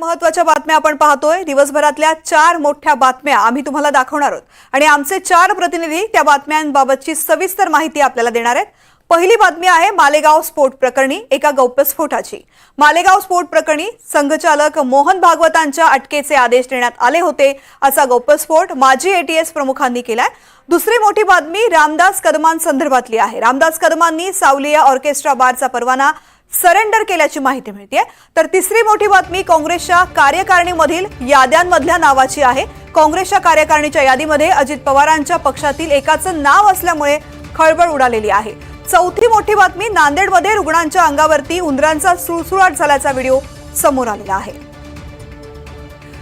महत्त्वाच्या बातम्या आपण पाहतोय. दिवसभरातल्या चार मोठ्या बातम्या आम्ही तुम्हाला दाखवणार आहोत. आणि आमचे चार प्रतिनिधी त्या बातम्यांबाबतची सविस्तर माहिती आपल्याला देणार आहेत. पहिली बातमी आहे मालेगाव स्फोट प्रकरणी एका गौप्यस्फोटाची मालेगाव स्फोट प्रकरणी संघचालक मोहन भागवतांच्या अटकेचे आदेश देण्यात आले होते असा गौप्यस्फोट माजी एटीएस प्रमुखांनी केलाय. दुसरी मोठी बातमी रामदास कदमांसंदर्भातली आहे. रामदास कदमांनी सावलिया ऑर्केस्ट्रा बारचा परवाना सरेंडर केल्याची माहिती मिळते तर तिसरी मोठी बातमी काँग्रेसच्या कार्यकारिणीमधील याद्यांमधल्या नावाची आहे. काँग्रेसच्या कार्यकारिणीच्या यादीमध्ये अजित पवारांच्या पक्षातील एकाचं नाव असल्यामुळे खळबळ उडालेली आहे. चौथी मोठी बातमी नांदेडमध्ये रुग्णांच्या अंगावरती उंदरांचा सुळसुळाट झाल्याचा व्हिडिओ समोर आलेला आहे.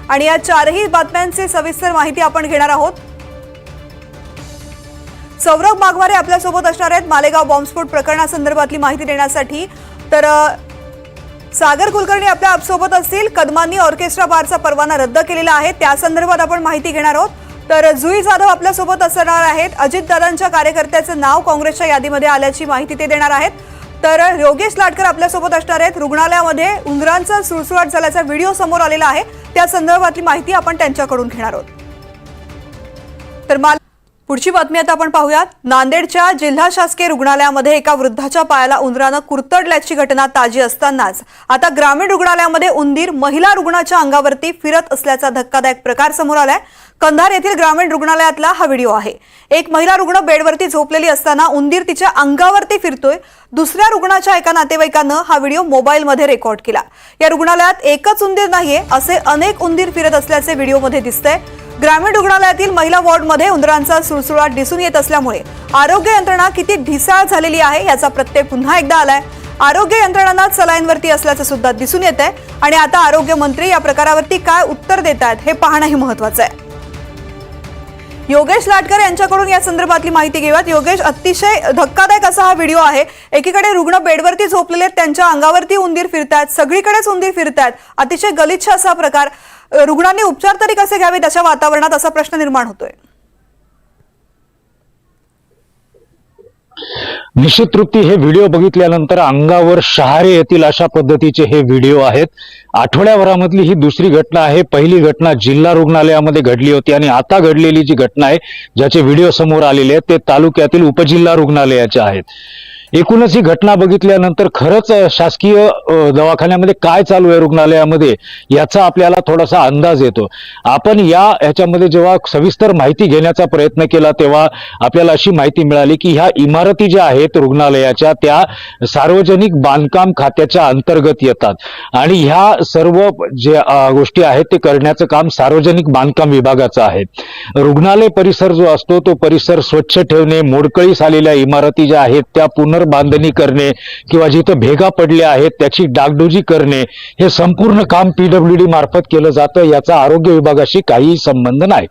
आणि या चारही बातम्यांची सविस्तर माहिती आपण घेणार आहोत. सौरभ माघवारे आपल्यासोबत असणार आहेत. मालेगाव बॉम्बस्फोट प्रकरणासंदर्भातली माहिती देण्यासाठी तर सागर कुलकर्णी आपल्या आपसोबत असतील. कदमांनी ऑर्केस्ट्रा बारचा परवाना रद्द केलेला आहे. त्या संदर्भात आपण माहिती घेणार आहोत. तर जुई जाधव आपल्यासोबत असणार आहेत. अजितदादांच्या कार्यकर्त्याचं नाव काँग्रेसच्या यादीमध्ये आल्याची माहिती ते देणार आहेत. तर योगेश लाटकर आपल्यासोबत असणार आहेत. रुग्णालयामध्ये उंदरांचा सुळसुळाट झाल्याचा व्हिडिओ समोर आलेला आहे. त्या संदर्भातली माहिती आपण त्यांच्याकडून घेणार आहोत. तर माल पुढची बातमी आता आपण पाहूयात. नांदेडच्या जिल्हा शासकीय रुग्णालयामध्ये एका वृद्धाच्या पायाला उंदरानं कुरतडल्याची घटना ताजी असतानाच आता ग्रामीण रुग्णालयामध्ये उंदीर महिला रुग्णाच्या अंगावरती फिरत असल्याचा धक्कादायक प्रकार समोर आलाय. कंधार येथील ग्रामीण रुग्णालयातला हा व्हिडिओ आहे. एक महिला रुग्ण बेडवरती झोपलेली असताना उंदीर तिच्या अंगावरती फिरतोय. दुसऱ्या रुग्णाच्या एका नातेवाईकानं हा व्हिडिओ मोबाईलमध्ये रेकॉर्ड केला. या रुग्णालयात एकच उंदीर नाहीये असे अनेक उंदीर फिरत असल्याचे व्हिडिओमध्ये दिसतंय. ग्रामीण रुग्णालयातील महिला वॉर्डमध्ये उंदरांचा सुळसुळाट दिसून येत असल्यामुळे आरोग्य यंत्रणा किती ढिसाळ झालेली आहे याचा प्रत्यय पुन्हा एकदा आलाय. आरोग्य यंत्रणांना सलाईनवरती असल्याचं सुद्धा दिसून येत आहे आणि आता आरोग्य मंत्री या प्रकारावरती काय उत्तर देत आहेत हे पाहणंही महत्वाचं आहे. योगेश लाटकर यांच्याकडून या संदर्भातली माहिती घेऊयात. योगेश अतिशय धक्कादायक असा हा व्हिडिओ आहे. एकीकडे रुग्ण बेडवरती झोपलेले आहेत, त्यांच्या अंगावरती उंदीर फिरतायत सगळीकडेच उंदीर फिरतायत. अतिशय गलिच्छ असा प्रकार. रुग्णांनी उपचार तरी कसे घ्यावेत अशा वातावरणात असा प्रश्न निर्माण होतोय? निश्चित तृप्ती हे व्हिडिओ बघितल्यानंतर अंगावर शहारे येतील अशा पद्धतीचे हे व्हिडिओ आहेत. आठवड्याभरामधली ही दुसरी घटना आहे. पहिली घटना जिल्हा रुग्णालयामध्ये घडली होती आणि आता घडलेली जी घटना आहे ज्याचे व्हिडिओ समोर आलेले आहेत ते तालुक्यातील उपजिल्हा रुग्णालयाचे आहेत. एकूणच ही घटना बघितल्यानंतर खरंच शासकीय दवाखान्यामध्ये काय चालू आहे रुग्णालयामध्ये याचा आपल्याला थोडासा अंदाज येतो. आपण या ह्याच्यामध्ये जेव्हा सविस्तर माहिती घेण्याचा प्रयत्न केला तेव्हा आपल्याला अशी माहिती मिळाली की ह्या इमारती ज्या आहेत रुग्णालयाच्या त्या सार्वजनिक बांधकाम खात्याच्या अंतर्गत येतात. आणि ह्या सर्व जे गोष्टी आहेत ते करण्याचं काम सार्वजनिक बांधकाम विभागाचं आहे. रुग्णालय परिसर जो असतो तो परिसर स्वच्छ ठेवणे मोडकळीस आलेल्या इमारती ज्या आहेत त्या पुनर्बांधणी करणे किंवा जिथं भेगा पडल्या आहेत त्याची डागडुजी करणे हे संपूर्ण काम पीडब्ल्यू डी मार्फत केलं जातं याचा आरोग्य विभागाशी काहीही संबंध नाही.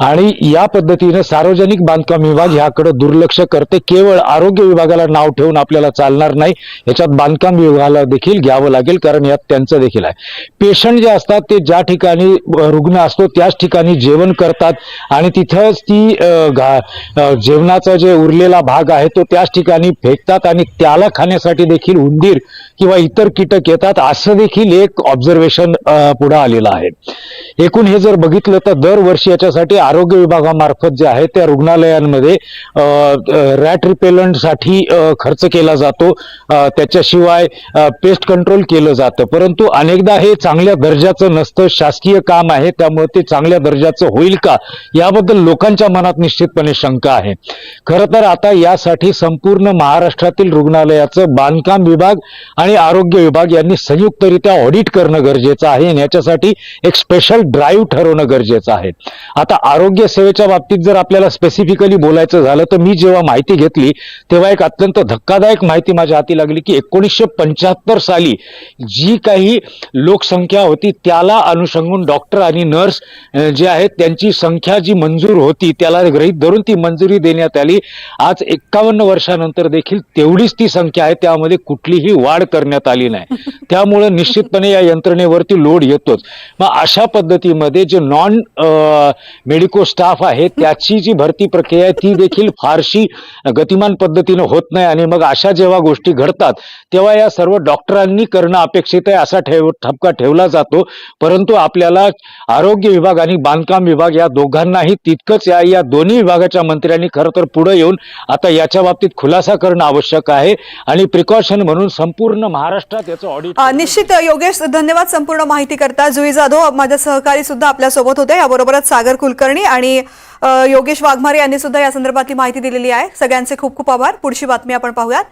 आणि या पद्धतीने सार्वजनिक बांधकाम विभाग ह्याकडे दुर्लक्ष करते. केवळ आरोग्य विभागाला नाव ठेवून आपल्याला चालणार नाही. याच्यात बांधकाम विभागाला देखील घ्यावं लागेल कारण यात त्यांचं देखील आहे. पेशंट जे असतात ते ज्या ठिकाणी रुग्ण असतो त्याच ठिकाणी जेवण करतात. आणि तिथंच ती घा- जेवणाचा जे उरलेला भाग आहे तो त्याच ठिकाणी फेकतात आणि त्याला खाण्यासाठी देखील उंदीर किंवा इतर कीटक येतात असं देखील एक ऑब्झर्वेशन पुढे आलेलं आहे. एकूण हे जर बघितलं तर दरवर्षी याच्यासाठी आरोग्य विभागामार्फत जे आहे त्या रुग्णालयांमध्ये रॅट रिपेलंटसाठी खर्च केला जातो. त्याच्याशिवाय पेस्ट कंट्रोल केलं जातं. परंतु अनेकदा हे चांगल्या दर्जाचं नसतं. शासकीय काम आहे त्यामुळे ते चांगल्या दर्जाचं होईल का? याबद्दल लोकांच्या मनात निश्चितपणे शंका आहे. खरं तर आता यासाठी संपूर्ण महाराष्ट्रातील रुग्णालयाचं बांधकाम विभाग आणि आरोग्य विभाग यांनी संयुक्तरित्या ऑडिट करणं गरजेचं आहे आणि याच्यासाठी एक स्पेशल ड्राईव्ह ठरवणं गरजेचं आहे. आता आरोग्य सेवेच्या बाबतीत जर आपल्याला स्पेसिफिकली बोलायचं झालं तर मी जेव्हा माहिती घेतली तेव्हा एक अत्यंत धक्कादायक माहिती माझ्या हाती लागली की एकोणीसशे पंच्याहत्तर साली जी काही लोकसंख्या होती त्याला अनुषंगून डॉक्टर आणि नर्स जे आहेत त्यांची संख्या जी मंजूर होती त्याला गृहीत धरून ती मंजुरी देण्यात आली. आज एक्कावन्न वर्षानंतर देखील तेवढीच ती संख्या आहे त्यामध्ये कुठलीही वाढ करण्यात आली नाही. त्यामुळे निश्चितपणे या यंत्रणेवरती लोड येतोच. मग अशा पद्धतीमध्ये जे नॉन मेडिकल मेडिको स्टाफ आहे त्याची जी भरती प्रक्रिया आहे ती देखील फारशी गतिमान पद्धतीनं होत नाही. आणि मग अशा जेव्हा गोष्टी घडतात तेव्हा या सर्व डॉक्टरांनी करणं अपेक्षित आहे असा ठेव ठपका ठेवला जातो. परंतु आपल्याला आरोग्य विभाग आणि बांधकाम विभाग या दोघांनाही तितकंच या या दोन्ही विभागाच्या मंत्र्यांनी खरं तर पुढे येऊन आता याच्या बाबतीत खुलासा करणं आवश्यक आहे. आणि प्रिकॉशन म्हणून संपूर्ण महाराष्ट्रात याचं ऑडिट निश्चित योगेश धन्यवाद संपूर्ण माहिती करता जुई जाधव माझ्या सहकारी सुद्धा आपल्यासोबत होते. याबरोबरच सागर कुलकर्णी आणि योगेश वाघमारे यांनी सुद्धा या संदर्भातली माहिती दिलेली आहे. सगळ्यांचे खूप खूप आभार. पुढची बातमी आपण पाहूयात.